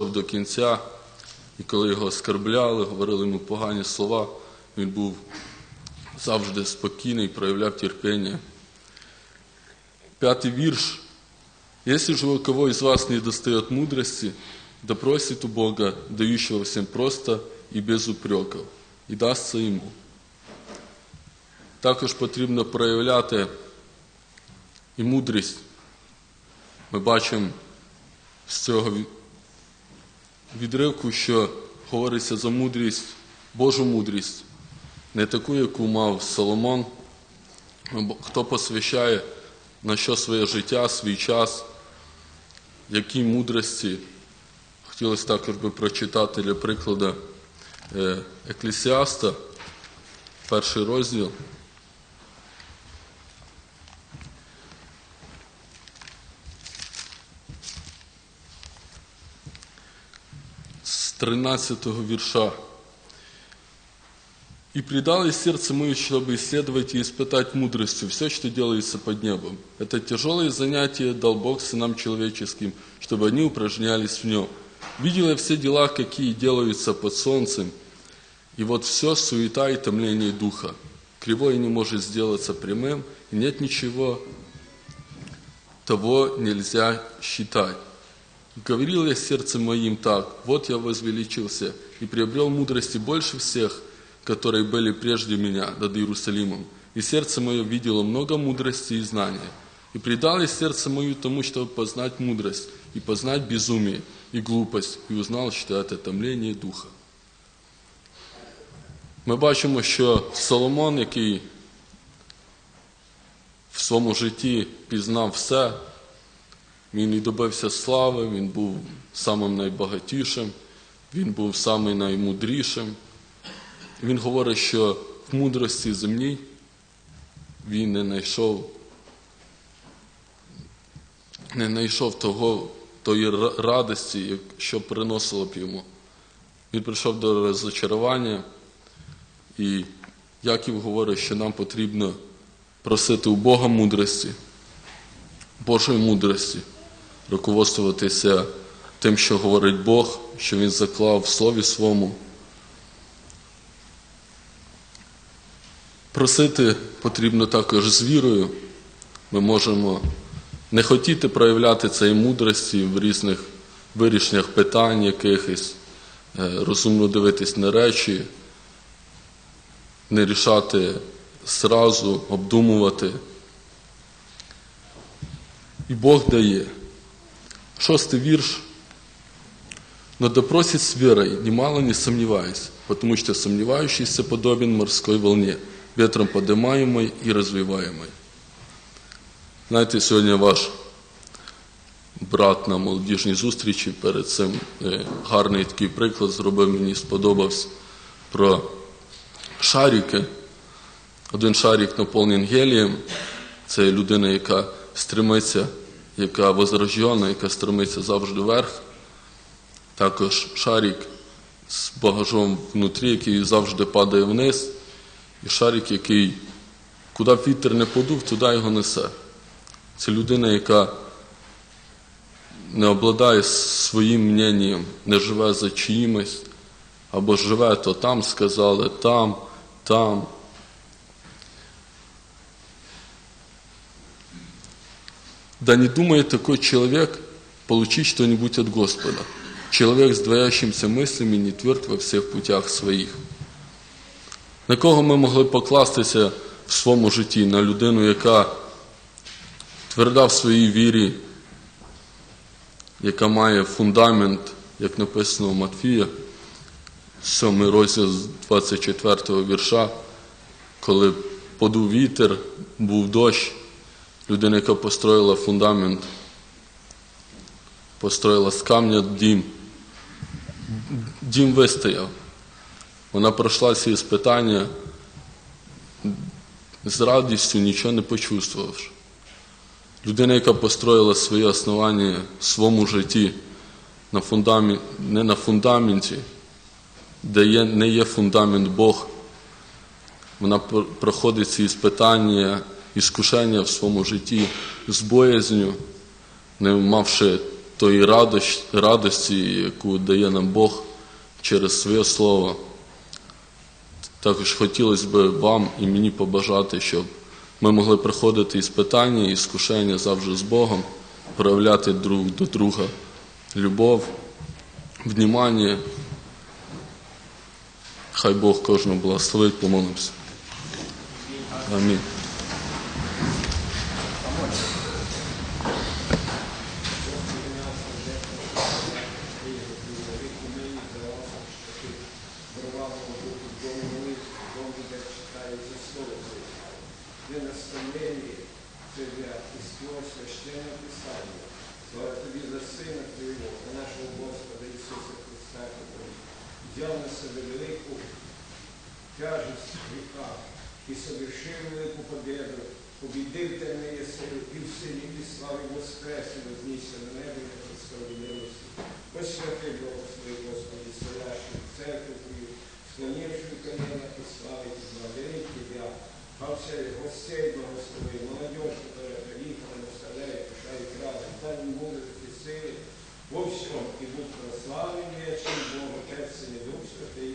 до кінця, і коли його оскарбляли, говорили йому погані слова, він був завжди спокійний, проявляв терпіння. Пятый вирш. Если же у кого из вас не достает мудрости, да просит у Бога, дающего всем просто и без упреков, і дасться йому. Також потрібно проявляти і мудрість. Ми бачимо з цього відривку, що говориться за мудрість, Божу мудрість, не таку, яку мав Соломон, хто посвящає на що своє життя, свій час, які мудрості. Хотілося також би прочитати для прикладу е, Еклесіаста, перший розділ. 13 вірша. И предало сердце мое, чтобы исследовать и испытать мудростью все, что делается под небом. Это тяжелое занятие дал Бог сынам человеческим, чтобы они упражнялись в нем. Видел я все дела, какие делаются под солнцем, и вот все суета и томление духа. Кривое не может сделаться прямым, и нет ничего, того нельзя считать. Говорил я сердцем моим так, вот я возвеличился и приобрел мудрости больше всех, которые были прежде меня над Иерусалимом. И сердце мое видело много мудрости и знания. И предал я сердце мое тому, чтобы познать мудрость, и познать безумие, и глупость, и узнал, что это томление духа. Ми бачимо, що Соломон, який в своєму житті пізнав все, він і добився слави, він був самим найбагатішим, він був самим наймудрішим. Він говорить, що в мудрості земній він не знайшов, не знайшов того, тої радості, що приносило б йому. Він прийшов до розочарування, і Яків говорить, що нам потрібно просити у Бога мудрості, Божої мудрості, руководствуватися тим, що говорить Бог, що Він заклав в Слові Своєму. Просити потрібно також з вірою. Ми можемо не хотіти проявляти цієї мудрості в різних вирішеннях питань якихось, е, розумно дивитись на речі, не рішати зразу, обдумувати. І Бог дає. Шостий вірш. Но да просит с верой, немало не сомневаясь, потому что сомневающийся подобен морской волне, ветром поднимаемой и развиваемой. Знаєте, сьогодні ваш брат на молодіжній зустрічі перед цим е, гарний такий приклад зробив, мені сподобався про шарики. Один шарик наповнений гелієм. Це людина, яка стремиться, яка возрождена, яка стремиться завжди вверх. Також шарик з багажом внутрі, який завжди падає вниз. І шарик, який куди вітер не подув, туди його несе. Це людина, яка не обладає своїм мненням, не живе за чиїмось, або живе, то там сказали, там, там. Да не думает такой человек получить что-нибудь от Господа. Человек с двоящимся мыслями не тверд во всех путях своїх. На кого ми могли покластися в своєму житті? На людину, яка тверда в своїй вірі, яка має фундамент, як написано у Матфія, 7 розділ з 24 вірша, коли подув вітер, був дощ, людина, яка построїла фундамент, построїла з камня дім. Дім вистояв. Вона пройшла ці іспитання з радістю, нічого не почувствувавши. Людина, яка построїла своє основання в своєму житті на фундамент, не на фундаменті, де є, не є фундамент Бог, вона проходить ці іспитання, іскушення в своєму житті з боязню, не мавши тої радості, яку дає нам Бог через своє слово. Також хотілося б вам і мені побажати, щоб ми могли приходити із питання, і скушення завжди з Богом, проявляти друг до друга любов, внімання. Хай Бог кожного благословить, помолимося. Амінь. Для наставлення Тебя Христос, священное Писание. Слава Тобі за Сина Твоего, за нашого Господа Ісуса Христа, який взяв на себе велику тяжесть гріха і совершив велику победу, побідив темної сили і в силі і славі воскрес і вознісся на небо і на Христові милості. Посвяти благослови, Господи, стоящую церкву Твою, склонившую колено и славить и благодарить Тебя, а всех гостей благослови, молодежь, которая приехала, наставляет, пишает разом, дай им мудрости, силы, во всем, и будь прославлен вечный Бог, Отец, Сын и Дух Святый.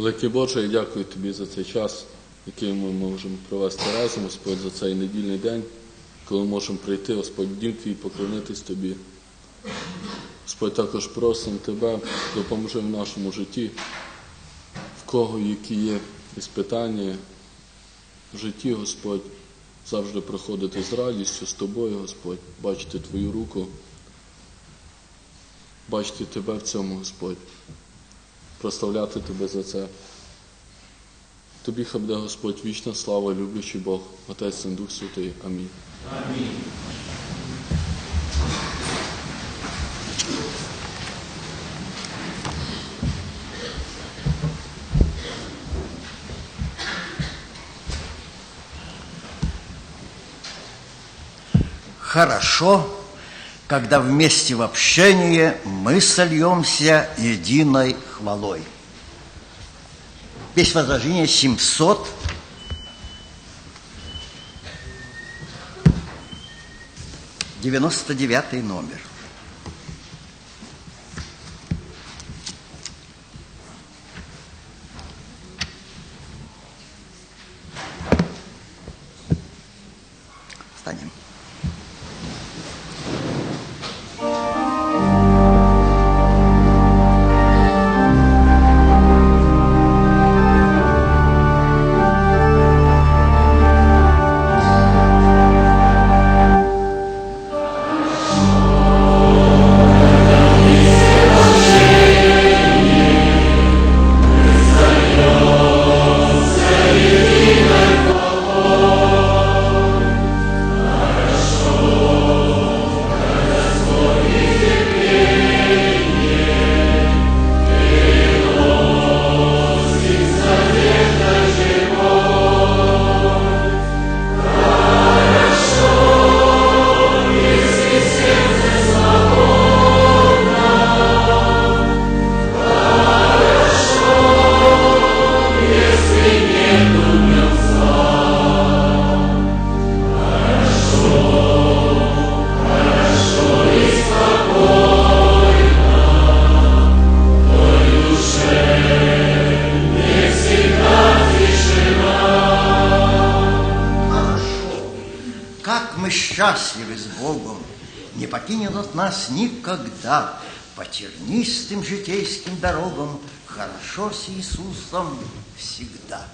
Великий Боже, я дякую Тобі за цей час, який ми можемо провести разом, Господь, за цей недільний день, коли можемо прийти, Господь, дім Твій, поклонитись Тобі. Господь, також просимо Тебе, допоможи в нашому житті, в кого які є іспитання. В житті, Господь, завжди проходити з радістю з Тобою, Господь, бачити Твою руку, бачити Тебе в цьому, Господь прославляти Тебе за це. Тобі хай буде Господь вічна слава, люблячий Бог, Отець Син Дух Святий. Амінь. Хорошо, когда вместе в общении мы сольемся единой хвалой. Песнь возражения 700. Девяносто девятый номер. Никогда по тернистым житейским дорогам, хорошо с Иисусом всегда.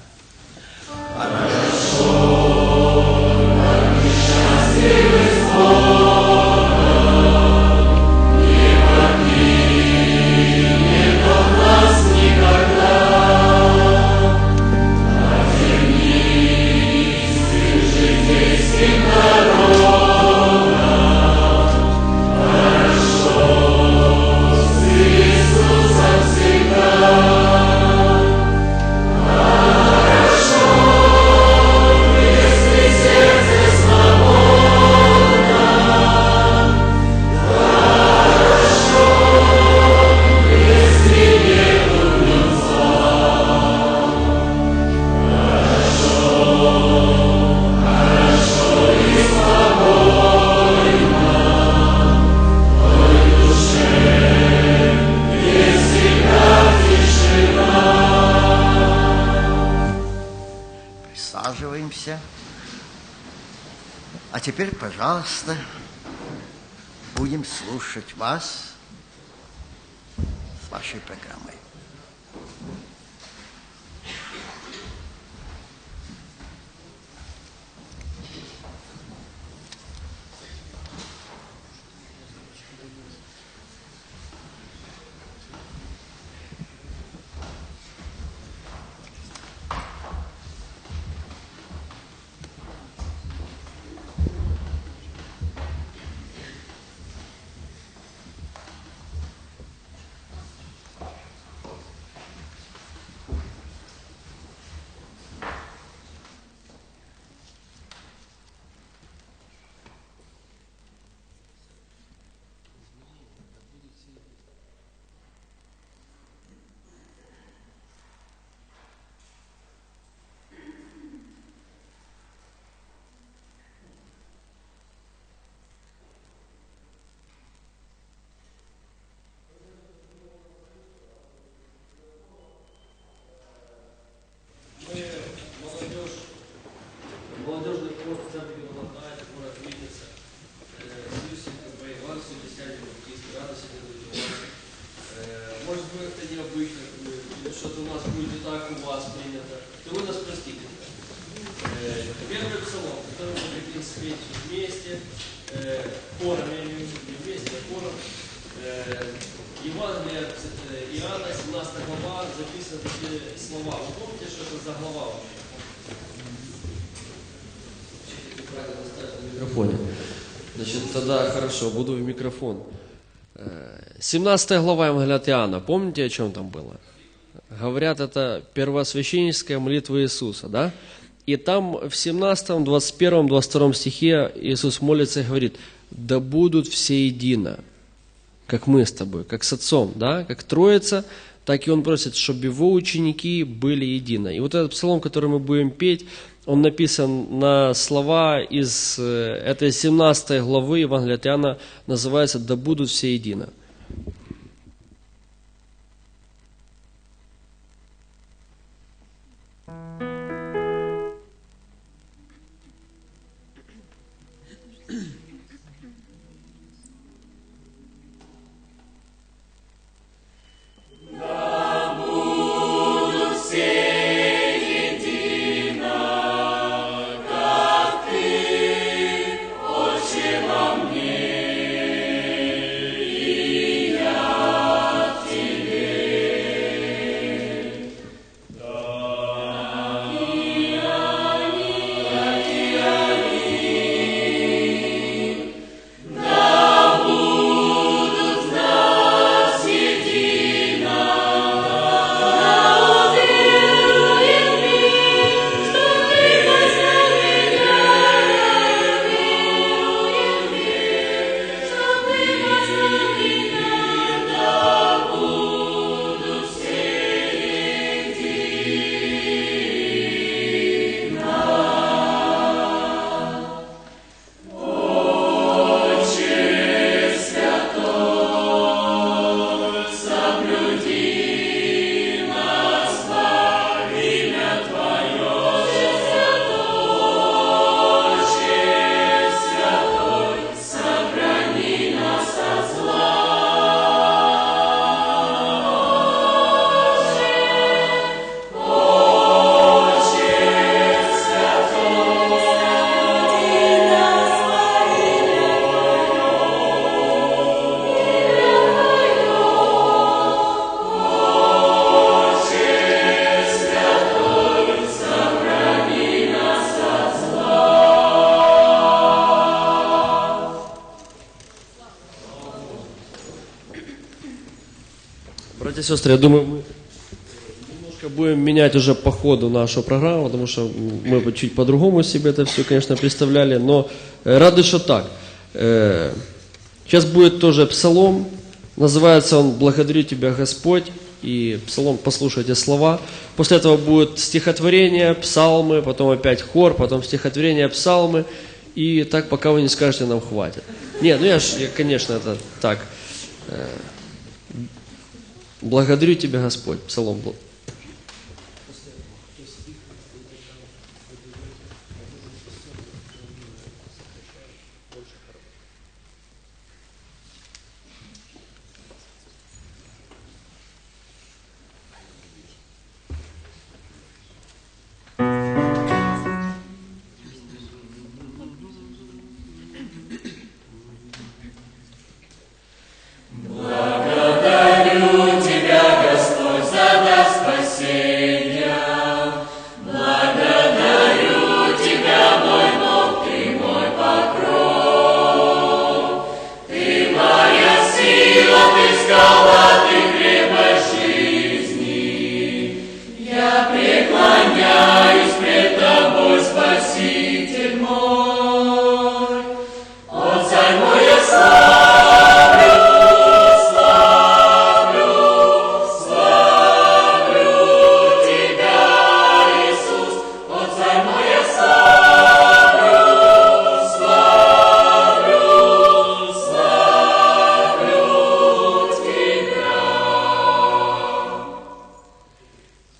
Слушать вас с вашей программой. Микрофоне. Значит, тогда хорошо, буду в микрофон. Э, 17 глава Евангелия. Помните, о чем там было? Говорят, это первосвященническая молитва Иисуса, да? И там в 17, 21, 22 стихе Иисус молится и говорит, да будут все едино, как мы с тобой, как с Отцом, да, как Троица, так и Он просит, чтобы Его ученики были едино. И вот этот псалом, который мы будем петь, он написан на слова из э, этой 17 главы Евангелия от Иоанна, называется «Да будут все едино». Сестры, я думаю, мы немножко будем менять уже по ходу нашу программу, потому что мы чуть по-другому себе это все, конечно, представляли, но э, рады, что так. Э, Сейчас будет тоже псалом, называется он «Благодарю Тебя, Господь», и псалом, послушайте слова. После этого будет стихотворение, псалмы, потом опять хор, потом стихотворение, псалмы, и так, пока вы не скажете, нам хватит. Нет, ну я ж, конечно, это так. Благодарю Тебя, Господь, псалом.